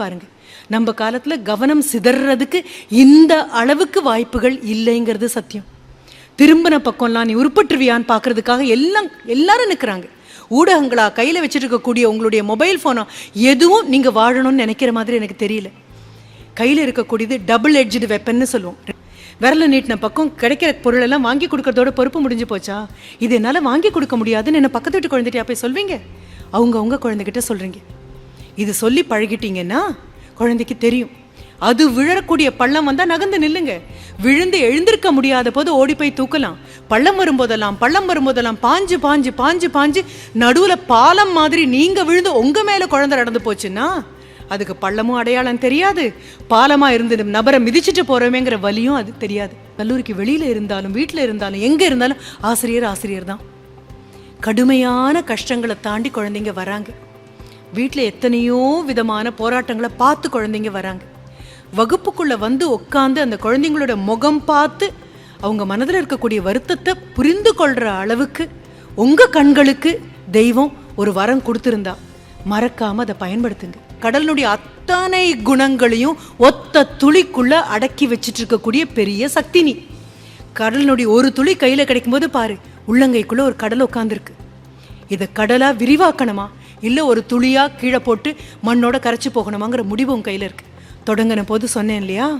பாருங்க. நம்ம காலத்துல கவனம் சிதறதுக்கு இந்த அளவுக்கு வாய்ப்புகள் இல்லைங்கிறது சத்தியம். திரும்பின பக்கம்லாம் நீ உருப்பட்டுருவியான்னு பார்க்கறதுக்காக எல்லாம் எல்லாரும் நிற்கிறாங்க ஊடகங்களா கையில் வச்சுருக்கக்கூடிய இருக்கக்கூடிய உங்களுடைய மொபைல் ஃபோனோ எதுவும் நீங்கள் வாழணும்னு நினைக்கிற மாதிரி எனக்கு தெரியல. கையில் இருக்கக்கூடியது டபுள் எட்ஜ்டு வெப்பன்னு சொல்லுவோம். விரல நீட்டின பக்கம் கிடைக்கிற பொருள் எல்லாம் வாங்கி கொடுக்கறதோட பொறுப்பு முடிஞ்சு போச்சா? இது என்னால் வாங்கி கொடுக்க முடியாதுன்னு என்ன பக்கத்து வீட்டு குழந்தைகிட்ட போய் சொல்வீங்க? அவங்க அவங்க குழந்தைகிட்ட சொல்கிறீங்க இது சொல்லி பழகிட்டீங்கன்னா குழந்தைக்கு தெரியும். அது விழக்கூடிய பள்ளம் வந்தால் நகர்ந்து நில்லுங்க. விழுந்து எழுந்திருக்க முடியாத போது ஓடி போய் தூக்கலாம். பள்ளம் வரும்போதெல்லாம் பள்ளம் வரும்போதெல்லாம் பாஞ்சு பாஞ்சு பாஞ்சு பாஞ்சு நடுவில் பாலம் மாதிரி நீங்கள் விழுந்து உங்கள் மேலே குழந்தை நடந்து போச்சுன்னா அதுக்கு பள்ளமும் அடையாளம் தெரியாது. பாலமாக இருந்து நபரை மிதிச்சிட்டு போகிறோமேங்கிற வலியும் அது தெரியாது. கல்லூரிக்கு வெளியில் இருந்தாலும் வீட்டில் இருந்தாலும் எங்கே இருந்தாலும் ஆசிரியர் ஆசிரியர் தான். கடுமையான கஷ்டங்களை தாண்டி குழந்தைங்க வராங்க. வீட்டில் எத்தனையோ விதமான போராட்டங்களை பார்த்து குழந்தைங்க வராங்க. வகுப்புக்குள்ளே வந்து உட்காந்து அந்த குழந்தைங்களோட முகம் பார்த்து அவங்க மனதில் இருக்கக்கூடிய வருத்தத்தை புரிந்து கொள்ற அளவுக்கு உங்க கண்களுக்கு தெய்வம் ஒரு வரம் கொடுத்துருந்தா. மறக்காம அதை பயன்படுத்துங்க. கடலினுடைய அத்தனை குணங்களையும் ஒத்த துளிக்குள்ள அடக்கி வச்சிட்டு இருக்கக்கூடிய பெரிய சக்தி நீ. கடலினுடைய ஒரு துளி கையில் கிடைக்கும்போது பாரு உள்ளங்கைக்குள்ள ஒரு கடல் உட்காந்துருக்கு இதை கடலா விரிவாக்கணுமா? இல்லை ஒரு துளியாக கீழே போட்டு மண்ணோட கரைச்சி போகணுமாங்கிற முடிவு உன் இருக்குது தொடங்கின போது சொன்னேன் இல்லையா?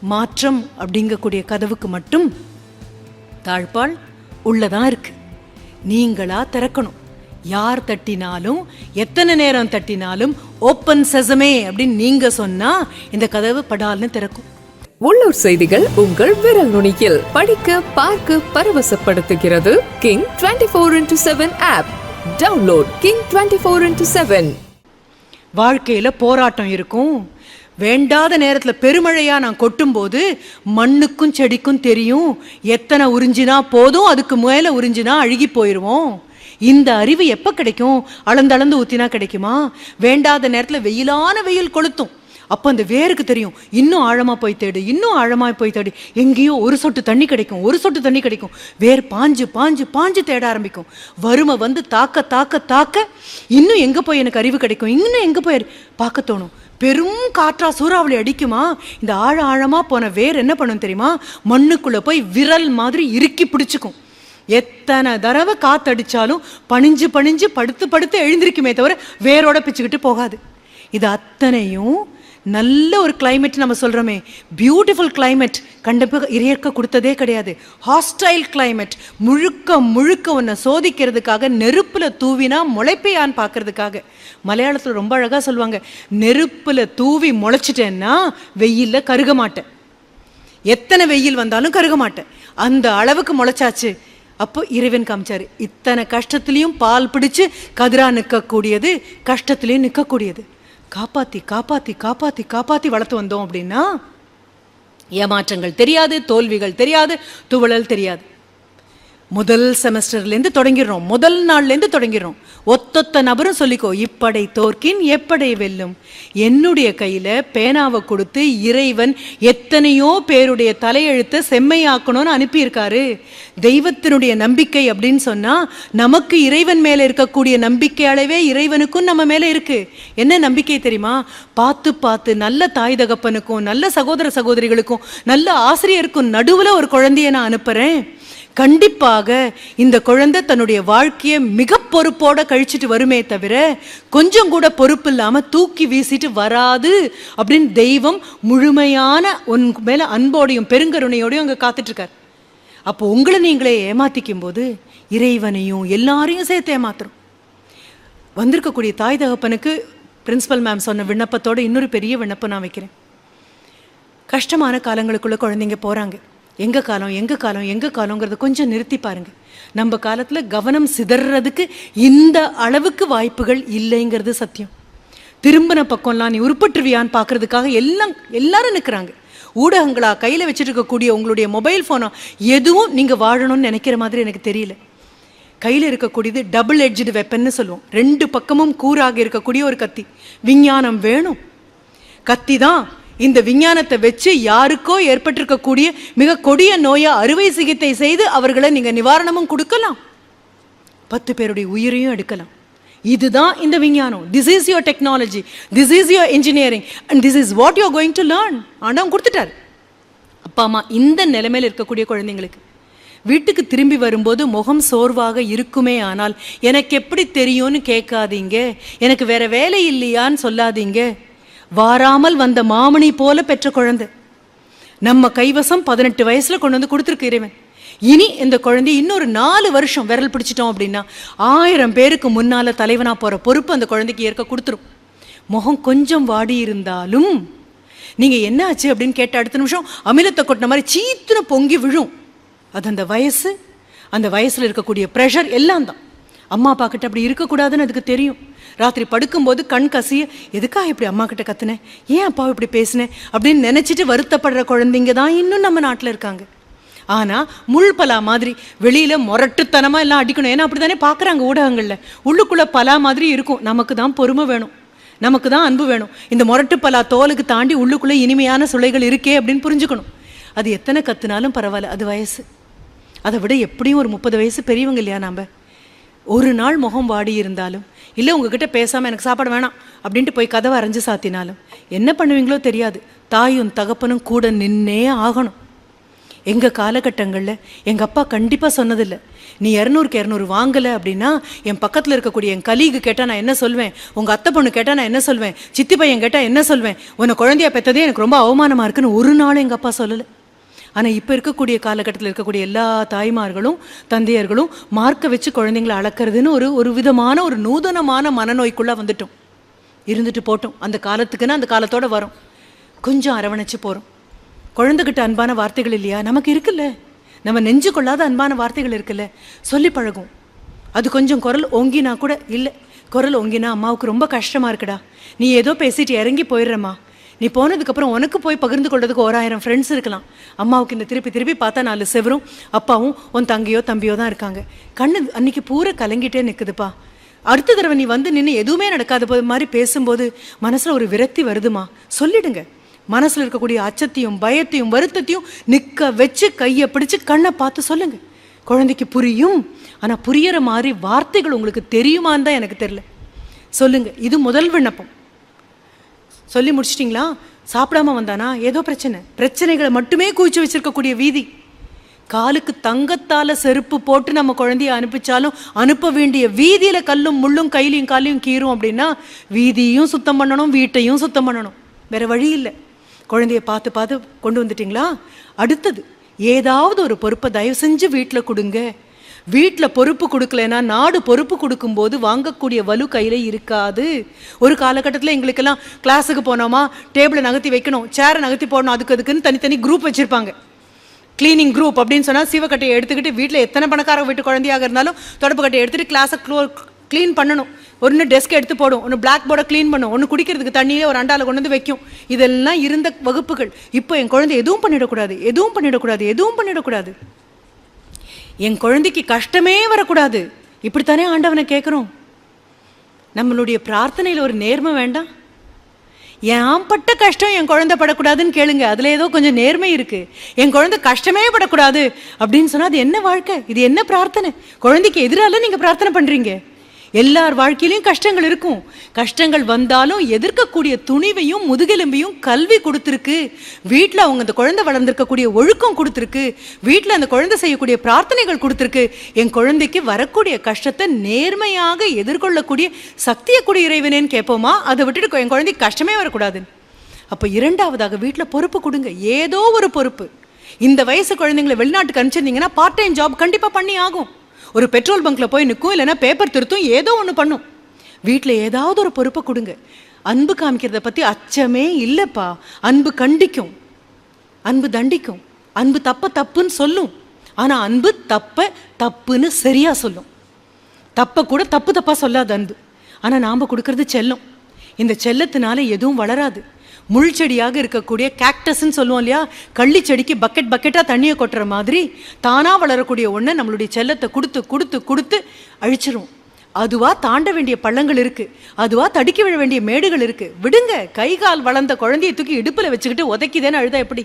மாற்றம் அப்படிங்கக்கூடிய கதவுக்கு மட்டும் தாழ்பால் உள்ளதான் இருக்கு. நீங்களா திறக்கணும். யார் தட்டினாலும் எத்தனை நேரம் தட்டினாலும் ஓப்பன் செசமே அப்படின்னு நீங்க சொன்னா இந்த கதவு படால்னு திறக்கும். உள்ளூர் செய்திகள் உங்கள் விரல் நுனியில் படிக்க பார்க்க பரவசப்படுத்துகிறது King twenty four into seven app download King twenty four into seven வாழ்க்கையில் போராட்டம் இருக்கும். வேண்டாத நேரத்தில் பெருமழையாக நான் கொட்டும்போது மண்ணுக்கும் செடிக்கும் தெரியும். எத்தனை உறிஞ்சினா போதும் அதுக்கு மேலே உறிஞ்சினா அழுகி போயிடுவோம் இந்த அறிவு எப்போ கிடைக்கும்? அளந்தளந்து ஊற்றினா கிடைக்குமா? வேண்டாத நேரத்தில் வெயிலான வெயில் கொளுத்தும். அப்போ அந்த வேருக்கு தெரியும். இன்னும் ஆழமாக போய் தேடு இன்னும் ஆழமாக போய் தேடு. எங்கேயோ ஒரு சொட்டு தண்ணி கிடைக்கும் ஒரு சொட்டு தண்ணி கிடைக்கும். வேர் பாஞ்சு பாஞ்சு பாஞ்சு தேட ஆரம்பிக்கும். வறுமை வந்து தாக்க தாக்க தாக்க இன்னும் எங்கே போய் எனக்கு அறிவு கிடைக்கும்? இன்னும் எங்கே போய் பார்க்க தோணும். பெரும் காற்றா சூறாவளி அடிக்குமா? இந்த ஆழ ஆழமாக போன வேர் என்ன பண்ணும் தெரியுமா? மண்ணுக்குள்ளே போய் விரல் மாதிரி இறுக்கி பிடிச்சிக்கும். எத்தனை தடவை காத்தடிச்சாலும் பணிஞ்சு பணிஞ்சு படுத்து படுத்து எழுந்திருக்குமே தவிர வேரோட பிச்சுக்கிட்டு போகாது. இது அத்தனையும் நல்ல ஒரு கிளைமேட் நம்ம சொல்கிறோமே பியூட்டிஃபுல் கிளைமேட் கண்டிப்பாக இயற்கை கொடுத்ததே கிடையாது. ஹாஸ்டைல் கிளைமேட் முழுக்க முழுக்க உன்னை சோதிக்கிறதுக்காக நெருப்பில் தூவினா முளைப்பையான்னு பார்க்கறதுக்காக. மலையாளத்தில் ரொம்ப அழகாக சொல்லுவாங்க நெருப்பில் தூவி முளைச்சிட்டேன்னா வெயிலில் கருக மாட்டேன். எத்தனை வெயில் வந்தாலும் கருக மாட்டேன். அந்த அளவுக்கு முளைச்சாச்சு. அப்போ இறைவன் காமிச்சார் இத்தனை கஷ்டத்துலேயும் பால் பிடிச்சு கதிராக நிற்கக்கூடியது கஷ்டத்துலேயும் நிற்கக்கூடியது. காப்பாத்தி காப்பாத்தி காப்பாத்தி காப்பாத்தி வளர்த்து வந்தோம் அப்படின்னா ஏமாற்றங்கள் தெரியாது தோல்விகள் தெரியாது துவளல் தெரியாது. முதல் செமஸ்டர்லேருந்து தொடங்கிடுறோம். முதல் நாள்லேருந்து தொடங்கிடுறோம். ஒத்தொத்த நபரும் சொல்லிக்கோ இப்படை தோற்கின் எப்படை வெல்லும்? என்னுடைய கையில் பேனாவை கொடுத்து இறைவன் எத்தனையோ பேருடைய தலையெழுத்தை செம்மையாக்கணும்னு அனுப்பியிருக்காரு. தெய்வத்தினுடைய நம்பிக்கை அப்படின்னு சொன்னால் நமக்கு இறைவன் மேலே இருக்கக்கூடிய நம்பிக்கை அளவே இறைவனுக்கும் நம்ம மேலே இருக்குது என்ன நம்பிக்கை தெரியுமா? பார்த்து பார்த்து நல்ல தாய் தகப்பனுக்கும் நல்ல சகோதர சகோதரிகளுக்கும் நல்ல ஆசிரியருக்கும் நடுவில் ஒரு குழந்தைய நான் அனுப்புகிறேன் கண்டிப்பாக இந்த குழந்தை தன்னுடைய வாழ்க்கையை மிக பொறுப்போட கழிச்சிட்டு வருமே தவிர கொஞ்சம் கூட பொறுப்பு இல்லாம தூக்கி வீசிட்டு வராது அப்படின்னு தெய்வம் முழுமையான உன் மேல அன்போடையும் பெருங்கருணையோடையும் அங்க காத்துட்டு இருக்கார் அப்போ உங்களை நீங்களே ஏமாத்திக்கும் போது இறைவனையும் எல்லாரையும் சேர்த்து ஏமாத்துறோம். வந்திருக்கக்கூடிய தாய் தகப்பனுக்கு பிரின்சிபல் மேம் சொன்ன விண்ணப்பத்தோட இன்னொரு பெரிய விண்ணப்பம் நான் வைக்கிறேன். கஷ்டமான காலங்களுக்குள்ள குழந்தைங்க போறாங்க. எங்கள் காலம் எங்கள் காலம் எங்கள் காலங்கிறத கொஞ்சம் நிறுத்தி பாருங்கள் நம்ம காலத்தில் கவனம் சிதறதுக்கு இந்த அளவுக்கு வாய்ப்புகள் இல்லைங்கிறது சத்தியம். திரும்பின பக்கம்லாம் நீ உருப்பட்டுருவியான்னு பார்க்கறதுக்காக எல்லாம் எல்லாரும் நிற்கிறாங்க ஊடகங்களா கையில் வச்சுருக்கக்கூடிய உங்களுடைய மொபைல் ஃபோனோ எதுவும் நீங்கள் வாழணும்னு நினைக்கிற மாதிரி எனக்கு தெரியல. கையில் இருக்கக்கூடியது டபுள் எட்ஜ்டு வெப்பன்னு சொல்லுவோம். ரெண்டு பக்கமும் கூறாக இருக்கக்கூடிய ஒரு கத்தி. விஞ்ஞானம் வேணும். கத்தி தான் இந்த விஞ்ஞானத்தை வச்சு யாருக்கோ ஏற்பட்டிருக்கக்கூடிய மிக கொடிய நோயை அறுவை சிகிச்சை செய்து அவர்களை நீங்கள் நிவாரணமும் கொடுக்கலாம். பத்து பேருடைய உயிரையும் எடுக்கலாம். இதுதான் இந்த விஞ்ஞானம். This is your technology this is your engineering and this is what you're going to learn ஆண்டவன் கொடுத்துட்டாரு. அப்பா அம்மா இந்த நிலைமையில் இருக்கக்கூடிய குழந்தைங்களுக்கு வீட்டுக்கு திரும்பி வரும்போது முகம் சோர்வாக இருக்குமே ஆனால் எனக்கு எப்படி தெரியும்னு கேட்காதீங்க. எனக்கு வேற வேலை இல்லையான்னு சொல்லாதீங்க. வாராமல் வந்த மாமணி போல பெற்ற குழந்தை. நம்ம கைவசம் பதினெட்டு வயசுல கொண்டு வந்து கொடுத்துருக்கு இறைவன். இனி இந்த குழந்தை இன்னொரு நாலு வருஷம் விரல் பிடிச்சிட்டோம் அப்படின்னா ஆயிரம் பேருக்கு முன்னால தலைவனா போற பொறுப்பு அந்த குழந்தைக்கு ஏற்க கொடுத்துரும். முகம் கொஞ்சம் வாடி இருந்தாலும் நீங்க என்ன ஆச்சு அப்படின்னு கேட்ட அடுத்த நிமிஷம் அமிலத்தை கொட்டின மாதிரி சீத்துன பொங்கி விழும். அது அந்த வயசு அந்த வயசுல இருக்கக்கூடிய ப்ரெஷர் எல்லாம் தான். அம்மா அப்பா கிட்ட அப்படி இருக்கக்கூடாதுன்னு அதுக்கு தெரியும். ராத்திரி படுக்கும்போது கண் கசிய எதுக்கா இப்படி அம்மா கிட்ட கத்துனேன் ஏன் அப்பா இப்படி பேசினேன் அப்படின்னு நினைச்சிட்டு வருத்தப்படுற குழந்தைங்க தான் இன்னும் நம்ம நாட்டில் இருக்காங்க. ஆனால் முள் பலா மாதிரி வெளியில் முரட்டுத்தனமாக எல்லாம் அடிக்கணும். ஏன்னா அப்படித்தானே பார்க்குறாங்க ஊடகங்களில். உள்ளுக்குள்ளே பலா மாதிரி இருக்கும். நமக்கு தான் பொறுமை வேணும். நமக்கு தான் அன்பு வேணும். இந்த முரட்டு பலா தோலுக்கு தாண்டி உள்ளுக்குள்ளே இனிமையான சுளைகள் இருக்கே அப்படின்னு புரிஞ்சுக்கணும். அது எத்தனை கத்துனாலும் பரவாயில்ல. அது வயசு. அதை விட எப்படியும் ஒரு முப்பது வயசு பெரியவங்க இல்லையா நம்ம ஒரு நாள் முகம் வாடி இருந்தாலும் இல்லை உங்ககிட்ட பேசாமல் எனக்கு சாப்பாடு வேணாம் அப்படின்ட்டு போய் கதவை அரைஞ்சு சாத்தினாலும் என்ன பண்ணுவீங்களோ தெரியாது. தாயும் தகப்பனும் கூட நின்னே ஆகணும். எங்கள் காலகட்டங்களில் எங்கள் அப்பா கண்டிப்பாக சொன்னதில்லை. நீ இரநூறுக்கு இரநூறு வாங்கலை அப்படின்னா என் பக்கத்தில் இருக்கக்கூடிய என் கலீகு கேட்டால் நான் என்ன சொல்வேன்? உங்கள் அத்தை பொண்ணு கேட்டால் நான் என்ன சொல்வேன்? சித்தி பையன் கேட்டால் என்ன சொல்வேன்? உன்னை குழந்தைய பெற்றதே எனக்கு ரொம்ப அவமானமாக இருக்குன்னு ஒரு நாள் எங்கள் அப்பா சொல்லலை. ஆனால் இப்போ இருக்கக்கூடிய காலகட்டத்தில் இருக்கக்கூடிய எல்லா தாய்மார்களும் தந்தையர்களும் மார்க்கை வச்சு குழந்தைங்களை அளக்கிறதுன்னு ஒரு ஒரு விதமான ஒரு நூதனமான மனநோய்க்குள்ளே வந்துட்டோம். இருந்துட்டு போட்டோம். அந்த காலத்துக்குன்னா அந்த காலத்தோட வரும். கொஞ்சம் அரவணைச்சு போகிறோம் குழந்தைகிட்ட அன்பான வார்த்தைகள் இல்லையா? நமக்கு இருக்குல்ல. நம்ம நெஞ்சு கொள்ளாத அன்பான வார்த்தைகள் இருக்குல்ல. சொல்லி பழகும் அது கொஞ்சம் குரல் ஓங்கினா கூட இல்லை குரல் ஓங்கினா அம்மாவுக்கு ரொம்ப கஷ்டமாக இருக்குடா. நீ ஏதோ பேசிட்டு இறங்கி போயிடுறம்மா. நீ போனதுக்கப்புறம் உனக்கு போய் பகிர்ந்து கொள்றதுக்கு ஓராயிரம் ஃப்ரெண்ட்ஸ் இருக்கலாம். அம்மாவுக்கு இந்த திருப்பி திருப்பி பார்த்தா நாலு செவரும் அப்பாவும் உன் தங்கையோ தம்பியோ தான் இருக்காங்க. கண்ணு அன்னைக்கு பூரா கலங்கிட்டே நிற்குதுப்பா அடுத்த தடவை நீ வந்து நின்று எதுவுமே நடக்காத போது மாதிரி பேசும்போது மனசில் ஒரு விரக்தி வருதுமா? சொல்லிடுங்க. மனசில் இருக்கக்கூடிய அச்சத்தையும் பயத்தையும் வருத்தத்தையும் நிற்க வச்சு கையை பிடிச்சு கண்ணை பார்த்து சொல்லுங்க. குழந்தைக்கு புரியும் ஆனால் புரியற மாதிரி வார்த்தைகள் உங்களுக்கு தெரியுமான்னு தான் எனக்கு தெரில சொல்லுங்க. இது முதல் விண்ணப்பம். சொல்லி முடிச்சிட்டிங்களா? சாப்பிடாம வந்தானா? ஏதோ பிரச்சனை. பிரச்சனைகளை மட்டுமே குவிச்சு வச்சிருக்கக்கூடிய வீதி. காலுக்கு தங்கத்தால செருப்பு போட்டு நம்ம குழந்தைய அனுப்பிச்சாலும் அனுப்ப வேண்டிய வீதியில கல்லும் முள்ளும் கையிலையும் காலையும் கீறும் அப்படின்னா வீதியும் சுத்தம் பண்ணணும் வீட்டையும் சுத்தம் பண்ணணும். வேற வழி இல்லை. குழந்தைய பார்த்து பார்த்து கொண்டு வந்துட்டிங்களா? அடுத்தது ஏதாவது ஒரு பொறுப்பை தயவு செஞ்சு வீட்டில் கொடுங்க. வீட்டில் பொறுப்பு கொடுக்கலனா நாடு பொறுப்பு கொடுக்கும்போது வாங்கக்கூடிய வலு கையில் இருக்காது. ஒரு காலகட்டத்தில் எங்களுக்கெல்லாம் கிளாஸுக்கு போனோமா டேபிளை நகர்த்தி வைக்கணும் சேரை நகர்த்தி போடணும் அதுக்கு அதுக்குன்னு தனித்தனி குரூப் வச்சுருப்பாங்க. க்ளீனிங் குரூப் அப்படின்னு சொன்னால் சிவக்கட்டையை எடுத்துக்கிட்டு வீட்டில் எத்தனை பணக்கார வீட்டு குழந்தையாக இருந்தாலும் தொடப்பு கட்டையை எடுத்துகிட்டு கிளாஸை க்ளோ க்ளீன் பண்ணணும். ஒன்று டெஸ்க் எடுத்து போடும் ஒன்று பிளாக் போர்டை க்ளீன் பண்ணும் ஒன்று குடிக்கிறதுக்கு தண்ணியே ஒரு அண்டாவில் கொண்டு வந்து வைக்கும். இதெல்லாம் இருந்த வகுப்புகள். இப்போ என் குழந்தை எதுவும் பண்ணிடக்கூடாது எதுவும் பண்ணிடக்கூடாது எதுவும் பண்ணிடக்கூடாது. என் குழந்தைக்கு கஷ்டமே வரக்கூடாது. இப்படித்தானே ஆண்டவனை கேட்குறோம்? நம்மளுடைய பிரார்த்தனையில் ஒரு நேர்மை வேண்டாம். என் பட்ட கஷ்டம் என் குழந்தை படக்கூடாதுன்னு கேளுங்க. அதில் ஏதோ கொஞ்சம் நேர்மை இருக்குது என் குழந்தை கஷ்டமே படக்கூடாது அப்படின்னு சொன்னால் அது என்ன வாழ்க்கை? இது என்ன பிரார்த்தனை? குழந்தைக்கு எதிரால நீங்கள் பிரார்த்தனை பண்ணுறீங்க எல்லார் வாழ்க்கையிலையும் கஷ்டங்கள் இருக்கும். கஷ்டங்கள் வந்தாலும் எதிர்க்கக்கூடிய துணிவையும் முதுகெலும்பையும் கல்வி கொடுத்துருக்கு. வீட்டில் அவங்க அந்த குழந்தை வளர்ந்துருக்கக்கூடிய ஒழுக்கம் கொடுத்துருக்கு. வீட்டில் அந்த குழந்தை செய்யக்கூடிய பிரார்த்தனைகள் கொடுத்துருக்கு. என் குழந்தைக்கு வரக்கூடிய கஷ்டத்தை நேர்மையாக எதிர்கொள்ளக்கூடிய சக்தியை கூடிய இறைவனேன்னு கேட்போமா? அதை விட்டுட்டு என் குழந்தைக்கு கஷ்டமே வரக்கூடாதுன்னு. அப்போ இரண்டாவதாக வீட்டில் பொறுப்பு கொடுங்க. ஏதோ ஒரு பொறுப்பு. இந்த வயசு குழந்தைங்களை வெளிநாட்டுக்கு அனுப்பிச்சிருந்தீங்கன்னா பார்ட் டைம் ஜாப் கண்டிப்பாக பண்ணி ஆகும். ஒரு பெட்ரோல் பங்க்கில் போய் நிற்கும் இல்லைன்னா பேப்பர் திருத்தும் ஏதோ ஒன்று பண்ணும். வீட்டில் ஏதாவது ஒரு பொறுப்பை கொடுங்க. அன்பு காமிக்கிறத பற்றி அச்சமே இல்லைப்பா. அன்பு கண்டிக்கும். அன்பு தண்டிக்கும். அன்பு தப்ப தப்புன்னு சொல்லும். ஆனால் அன்பு தப்ப தப்புன்னு சரியாக சொல்லும். தப்ப கூட தப்பு தப்பாக சொல்லாது அன்பு. ஆனால் நாம் கொடுக்கறது செல்லம். இந்த செல்லத்தினால எதுவும் வளராது. முள் செடியாக இருக்கக்கூடிய கேக்டஸ்ன்னு சொல்லுவோம் இல்லையா? கள்ளி செடிக்கு பக்கெட் பக்கெட்டாக தண்ணியை கொட்டுற மாதிரி தானாக வளரக்கூடிய ஒன்றை நம்மளுடைய செல்லத்தை கொடுத்து கொடுத்து கொடுத்து அழிச்சிரும். அதுவா தாண்ட வேண்டிய பள்ளங்கள் இருக்கு. அதுவா தடுக்கி விழ வேண்டிய மேடுகள் இருக்கு. விடுங்க கை கால் வளர்ந்த குழந்தையை தூக்கி இடுப்பில் வச்சுக்கிட்டு உதைக்குதேன்னு அழுதா எப்படி?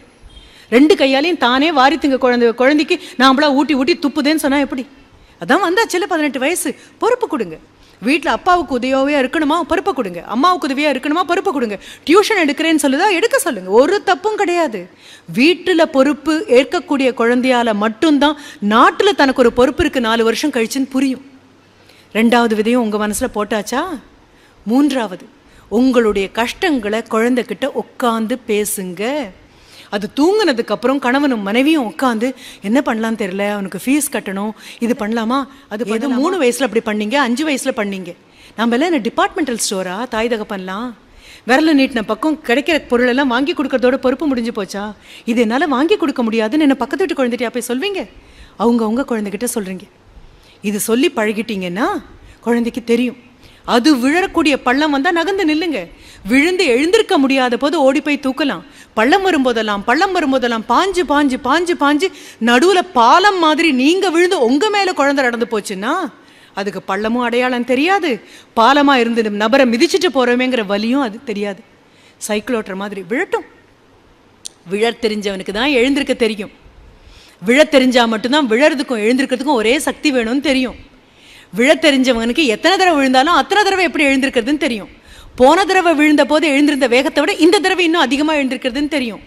ரெண்டு கையாலையும் தானே வாரித்துங்க குழந்தை குழந்தைக்கு நாம்பளா ஊட்டி ஊட்டி துப்புதேன்னு சொன்னா எப்படி? அதான் வந்தாச்சுல பதினெட்டு வயசு. பொறுப்பு கொடுங்க. வீட்டில் அப்பாவுக்கு உதவியாக இருக்கணுமா? பருப்பை கொடுங்க. அம்மாவுக்கு உதவியாக இருக்கணுமா? பருப்பை கொடுங்க. டியூஷன் எடுக்கிறேன்னு சொல்லுதா? எடுக்க சொல்லுங்க. ஒரு தப்பும் கிடையாது. வீட்டில் பொறுப்பு ஏற்கக்கூடிய குழந்தையால் மட்டும்தான் நாட்டில் தனக்கு ஒரு பொறுப்பு இருக்குது நாலு வருஷம் கழிச்சுன்னு புரியும். ரெண்டாவது விதையும் உங்கள் மனசில் போட்டாச்சா? மூன்றாவது உங்களுடைய கஷ்டங்களை குழந்தைகிட்ட உட்காந்து பேசுங்க. அது தூங்குனதுக்கு அப்புறம் கணவனும் மனைவியும் உட்காந்து என்ன பண்ணலாம் தெரியல அவனுக்கு ஃபீஸ் கட்டணும் இது பண்ணலாமா? அது ஏதோ மூணு வயசுல அப்படி பண்ணீங்க அஞ்சு வயசுல பண்ணீங்க. நம்ம எல்லாம் என்ன டிபார்ட்மெண்டல் ஸ்டோரா தாய் தகப்பன்லாம்? விரல நீட்டின பக்கம் கிடைக்கிற பொருள் எல்லாம் வாங்கி கொடுக்கறதோட பொறுப்பு முடிஞ்சு போச்சா? இது என்னால் வாங்கி கொடுக்க முடியாதுன்னு என்ன பக்கத்து வீட்டு குழந்தைகிட்ட போய் சொல்வீங்க? அவங்க அவங்க குழந்தைகிட்ட சொல்றீங்க. இது சொல்லி பழகிட்டீங்கன்னா குழந்தைக்கு தெரியும். அது விழக்கூடிய பள்ளம் வந்தால் நகர்ந்து நில்லுங்க. விழுந்து எழுந்திருக்க முடியாத போது ஓடி போய் தூக்கலாம். பள்ளம் வரும்போதெல்லாம் பள்ளம் வரும்போதெல்லாம் பாஞ்சு பாஞ்சு பாஞ்சு பாஞ்சு நடுவில் பாலம் மாதிரி நீங்கள் விழுந்து உங்கள் மேலே குழந்தை நடந்து போச்சுன்னா அதுக்கு பள்ளமும் அடையாளம் தெரியாது. பாலமாக இருந்து நபரை மிதிச்சிட்டு போகிறோமேங்கிற வலியும் அது தெரியாது. சைக்கிள் ஓட்டுற மாதிரி விழட்டும். விழத் தெரிஞ்சவனுக்கு தான் எழுந்திருக்க தெரியும். விழத் தெரிஞ்சால் மட்டும்தான் விழறதுக்கும் எழுந்திருக்கிறதுக்கும் ஒரே சக்தி வேணும்னு தெரியும். விழ தெரிஞ்சவனுக்கு எத்தனை தடவை விழுந்தாலும் அத்தனை தடவை எப்படி எழுந்திருக்கிறதுன்னு தெரியும். போன தடவை விழுந்த போது எழுந்திருந்த வேகத்தை விட இந்த தடவை இன்னும் அதிகமாக எழுந்திருக்கிறதுன்னு தெரியும்.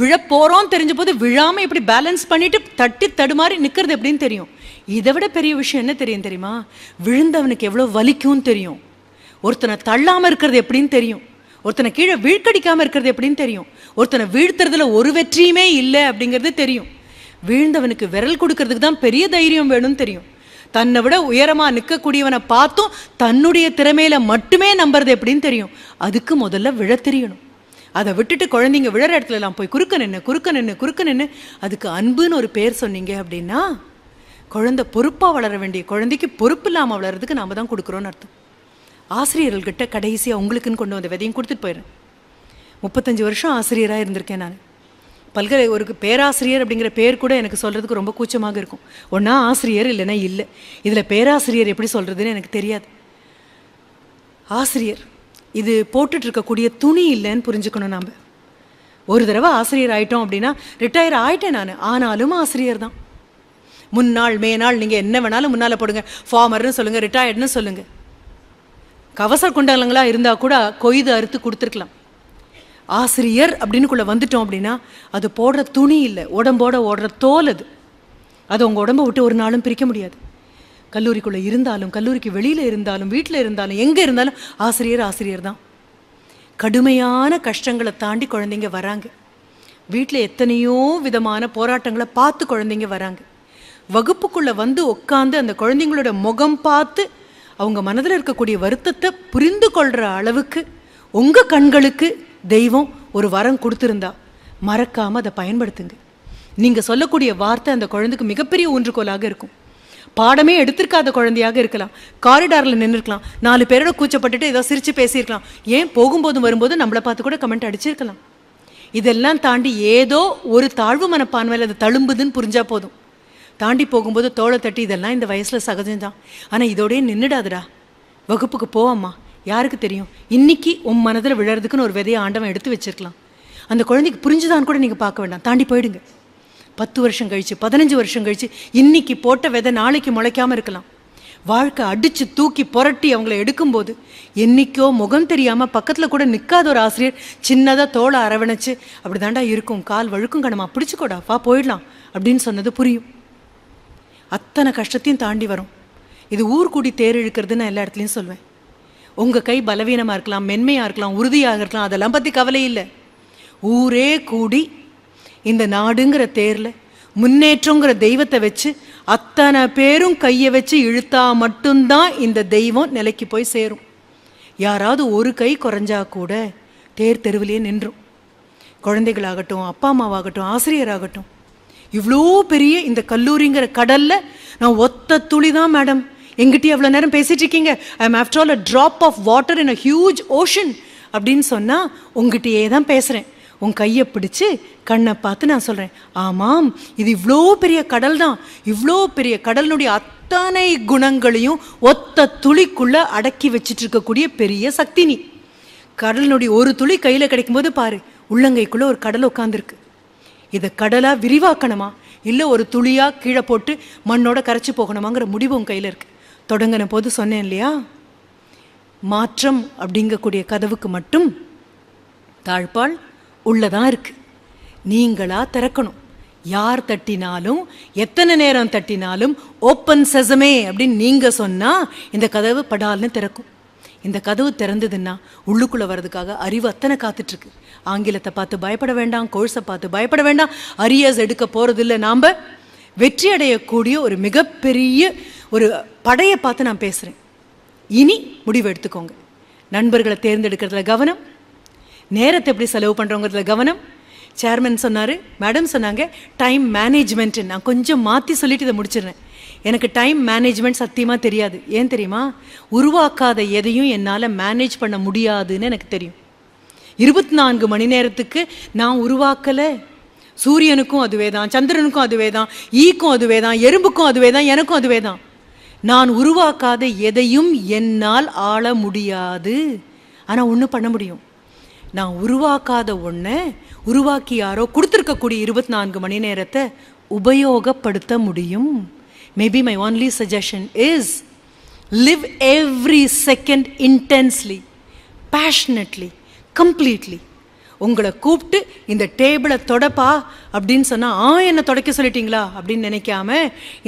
விழ போறோம் தெரிஞ்ச போது விழாமல் இப்படி பேலன்ஸ் பண்ணிட்டு தட்டி தடுமாறி நிற்கிறது எப்படின்னு தெரியும். இதை விட பெரிய விஷயம் என்ன தெரியும் தெரியுமா? விழுந்தவனுக்கு எவ்வளோ வலிக்கும் தெரியும். ஒருத்தனை தள்ளாமல் இருக்கிறது எப்படின்னு தெரியும். ஒருத்தனை கீழே வீழ்கடிக்காமல் இருக்கிறது எப்படின்னு தெரியும். ஒருத்தனை வீழ்த்துறதுல ஒரு வெற்றியுமே இல்லை அப்படிங்கிறது தெரியும். வீழ்ந்தவனுக்கு விரல் கொடுக்கறதுக்கு தான் பெரிய தைரியம் வேணும்னு தெரியும். தன்னை விட உயரமாக நிற்கக்கூடியவனை பார்த்தும் தன்னுடைய திறமையில மட்டுமே நம்புறது எப்படின்னு தெரியும். அதுக்கு முதல்ல விழ தெரியணும். அதை விட்டுட்டு குழந்தைங்க விழற இடத்துல எல்லாம் போய் குறுக்க நின்று குறுக்க நின்று குறுக்க நின்று அதுக்கு அன்புன்னு ஒரு பேர் சொன்னீங்க அப்படின்னா குழந்தை பொறுப்பாக வளர வேண்டிய குழந்தைக்கு பொறுப்பு இல்லாமல் வளர்றதுக்கு நாம் தான் கொடுக்குறோன்னு அர்த்தம். ஆசிரியர்கள்கிட்ட கடைசியாக உங்களுக்குன்னு கொண்டு வந்த விதையும் கொடுத்துட்டு போயிடுறேன். முப்பத்தஞ்சு வருஷம் ஆசிரியராக இருந்திருக்கேன் நான். பல்கலை ஒரு பேராசிரியர் அப்படிங்கிற பேர் கூட எனக்கு சொல்கிறதுக்கு ரொம்ப கூச்சமாக இருக்கும். ஒன்றா ஆசிரியர் இல்லைன்னா இல்லை. இதில் பேராசிரியர் எப்படி சொல்கிறதுன்னு எனக்கு தெரியாது. ஆசிரியர் இது போட்டுட்ருக்கக்கூடிய துணி இல்லைன்னு புரிஞ்சுக்கணும் நாம். ஒரு தடவை ஆசிரியர் ஆகிட்டோம் அப்படின்னா ரிட்டையர் ஆயிட்டேன் நான். ஆனாலும் ஆசிரியர் தான். முன்னாள் மேனாள் நீங்கள் என்ன வேணாலும் முன்னால் போடுங்க. ஃபார்மர்னு சொல்லுங்கள் ரிட்டையர்டுன்னு சொல்லுங்கள் கவச குண்டலங்களாக இருந்தால் கூட கொய்து அறுத்து கொடுத்துருக்கலாம். ஆசிரியர் அப்படின்னுக்குள்ளே வந்துட்டோம் அப்படின்னா அது போடுற துணி இல்லை உடம்போட ஓடுற தோல் அது. அது உங்கள் உடம்பை விட்டு ஒரு நாளும் பிரிக்க முடியாது. கல்லூரிக்குள்ளே இருந்தாலும் கல்லூரிக்கு வெளியில் இருந்தாலும் வீட்டில் இருந்தாலும் எங்கே இருந்தாலும் ஆசிரியர் ஆசிரியர் தான். கடுமையான கஷ்டங்களை தாண்டி குழந்தைங்க வராங்க. வீட்டில் எத்தனையோ விதமான போராட்டங்களை பார்த்து குழந்தைங்க வராங்க. வகுப்புக்குள்ளே வந்து உட்காந்து அந்த குழந்தைங்களோட முகம் பார்த்து அவங்க மனதில் இருக்கக்கூடிய வருத்தத்தை புரிந்து கொள்கிற அளவுக்கு உங்கள் கண்களுக்கு தெய்வம் ஒரு வரம் கொடுத்துருந்தா மறக்காமல் அதை பயன்படுத்துங்க. நீங்கள் சொல்லக்கூடிய வார்த்தை அந்த குழந்தைக்கு மிகப்பெரிய ஊன்றுகோலாக இருக்கும். பாடமே எடுத்திருக்காத குழந்தையாக இருக்கலாம். காரிடாரில் நின்றுருக்கலாம் நாலு பேரோட கூச்சப்பட்டுட்டு ஏதோ சிரித்து பேசியிருக்கலாம். ஏன் போகும்போதும் வரும்போது நம்மளை பார்த்து கூட கமெண்ட் அடிச்சிருக்கலாம். இதெல்லாம் தாண்டி ஏதோ ஒரு தாழ்வு மனப்பான்மையில் அது தழும்புதுன்னு புரிஞ்சால் போதும். தாண்டி போகும்போது தோளை தட்டி இதெல்லாம் இந்த வயசில் சகஜம்தான். ஆனால் இதோடயே நின்றுடாதுடா வகுப்புக்கு போவாம்மா. யாருக்கு தெரியும்? இன்னைக்கு உன் மனதில் விழறதுக்குன்னு ஒரு விதையை ஆண்டவன் எடுத்து வச்சிருக்கலாம். அந்த குழந்தைக்கு புரிஞ்சுதான் கூட நீங்கள் பார்க்க வேண்டாம். தாண்டி போயிடுங்க. பத்து வருஷம் கழிச்சு பதினஞ்சு வருஷம் கழிச்சு இன்னைக்கு போட்ட விதை நாளைக்கு முளைக்காமல் இருக்கலாம். வாழ்க்கை அடித்து தூக்கி புரட்டி அவங்கள எடுக்கும்போது என்னைக்கோ முகம் தெரியாமல் பக்கத்தில் கூட நிற்காத ஒரு ஆசிரியர் சின்னதாக தோலை அரவணைச்சு அப்படிதாண்டா இருக்கும். கால் வழுக்கும் கணமா. பிடிச்சிக்கோடா. வா போயிடலாம். அப்படின்னு சொன்னது புரியும். அத்தனை கஷ்டத்தையும் தாண்டி வரும். இது ஊர் கூடி தேர் இழுக்கிறதுன்னு எல்லா இடத்துலையும் சொல்வேன். உங்கள் கை பலவீனமாக இருக்கலாம் மென்மையாக இருக்கலாம் உறுதியாக இருக்கலாம் அதெல்லாம் பற்றி கவலை இல்லை. ஊரே கூடி இந்த நாடுங்கிற தேரில் முன்னேற்றங்கிற தெய்வத்தை வச்சு அத்தனை பேரும் கையை வச்சு இழுத்தா மட்டும்தான் இந்த தெய்வம் நிலைக்கு போய் சேரும். யாராவது ஒரு கை குறைஞ்சா கூட தேர் தெருவிலேயே நின்றும். குழந்தைகளாகட்டும் அப்பா அம்மாவாகட்டும் ஆசிரியராகட்டும். இவ்வளோ பெரிய இந்த கல்லூரிங்கிற கடலில் நான் ஒத்த துளி தான் மேடம். எங்கிட்டயே அவ்வளோ நேரம் பேசிட்டு இருக்கீங்க. I am after all a drop of water in a huge ocean அப்படின்னு சொன்னால் உங்ககிட்டயே தான் பேசுகிறேன் உன் கையை பிடிச்சு கண்ணை பார்த்து நான் சொல்கிறேன் ஆமாம் இது இவ்வளோ பெரிய கடல் தான். இவ்வளோ பெரிய கடலினுடைய அத்தனை குணங்களையும் ஒத்த துளிக்குள்ளே அடக்கி வச்சிட்டு இருக்கக்கூடிய பெரிய சக்தி நீ. கடலினுடைய ஒரு துளி கையில் கிடைக்கும்போது பாரு உள்ளங்கைக்குள்ளே ஒரு கடல் உட்காந்துருக்கு இதை கடலாக விரிவாக்கணுமா? இல்லை ஒரு துளியாக கீழே போட்டு மண்ணோட கரைச்சி போகணுமாங்கிற முடிவு உன் கையில் இருக்குது தொடங்கின போது சொன்னேன் இல்லையா? மாற்றம் அப்படிங்கக்கூடிய கதவுக்கு மட்டும் தாழ்பால் உள்ளதான் இருக்கு. நீங்களா திறக்கணும். யார் தட்டினாலும் எத்தனை நேரம் தட்டினாலும் ஓப்பன் செசமே அப்படின்னு நீங்க சொன்னா இந்த கதவு படால்னு திறக்கும். இந்த கதவு திறந்ததுன்னா உள்ளுக்குள்ளே வர்றதுக்காக அறிவு அத்தனை காத்துட்டு இருக்கு ஆங்கிலத்தை பார்த்து பயப்பட வேண்டாம் கோழ்ஸை பார்த்து பயப்பட வேண்டாம். அரியர்ஸ் எடுக்க போகிறதில்ல நாம். வெற்றி அடையக்கூடிய ஒரு மிகப்பெரிய ஒரு படையை பார்த்து நான் பேசுகிறேன் இனி முடிவு எடுத்துக்கோங்க. நண்பர்களை தேர்ந்தெடுக்கிறதுல கவனம். நேரத்தை எப்படி செலவு பண்ணுறோங்கிறதுல கவனம். சேர்மன் சொன்னார் மேடம் சொன்னாங்க டைம் மேனேஜ்மெண்ட்டு நான் கொஞ்சம் மாற்றி சொல்லிட்டு இதை முடிச்சிடுறேன். எனக்கு டைம் மேனேஜ்மெண்ட் சத்தியமாக தெரியாது. ஏன் தெரியுமா? உருவாக்காத எதையும் என்னால் மேனேஜ் பண்ண முடியாதுன்னு எனக்கு தெரியும். இருபத்தி நான்கு மணி நேரத்துக்கு நான் உருவாக்கலை. சூரியனுக்கும் அதுவே தான் சந்திரனுக்கும் அதுவே தான் ஈக்கும் அதுவே தான் எறும்புக்கும் அதுவே தான் எனக்கும் அதுவே தான் நான் உருவாக்காத எதையும் என்னால் ஆள முடியாது. ஆனால் ஒன்று பண்ண முடியும். நான் உருவாக்காத ஒன்றை உருவாக்கி யாரோ கொடுத்துருக்கக்கூடிய இருபத்தி நான்கு மணி நேரத்தை உபயோகப்படுத்த முடியும். Maybe my only suggestion is live every second intensely passionately completely உங்களை கூப்பிட்டு இந்த டேபிளை தொடப்பா அப்படின்னு சொன்னால் ஆ என்னை தொடக்க சொல்லிட்டீங்களா? அப்படின்னு நினைக்காம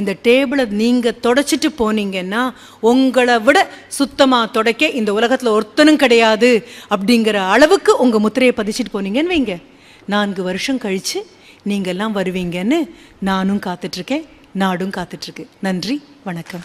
இந்த டேபிளை நீங்கள் தொடச்சிட்டு போனீங்கன்னா உங்களை விட சுத்தமாக தொடக்க இந்த உலகத்தில் ஒருத்தனும் கிடையாது அப்படிங்கிற அளவுக்கு உங்கள் முத்திரையை பதிச்சிட்டு போனீங்கன்னு வைங்க. நான்கு வருஷம் கழித்து நீங்கள்லாம் வருவீங்கன்னு நானும் காத்துட்ருக்கேன் நாடும் காத்துட்ருக்கு நன்றி வணக்கம்.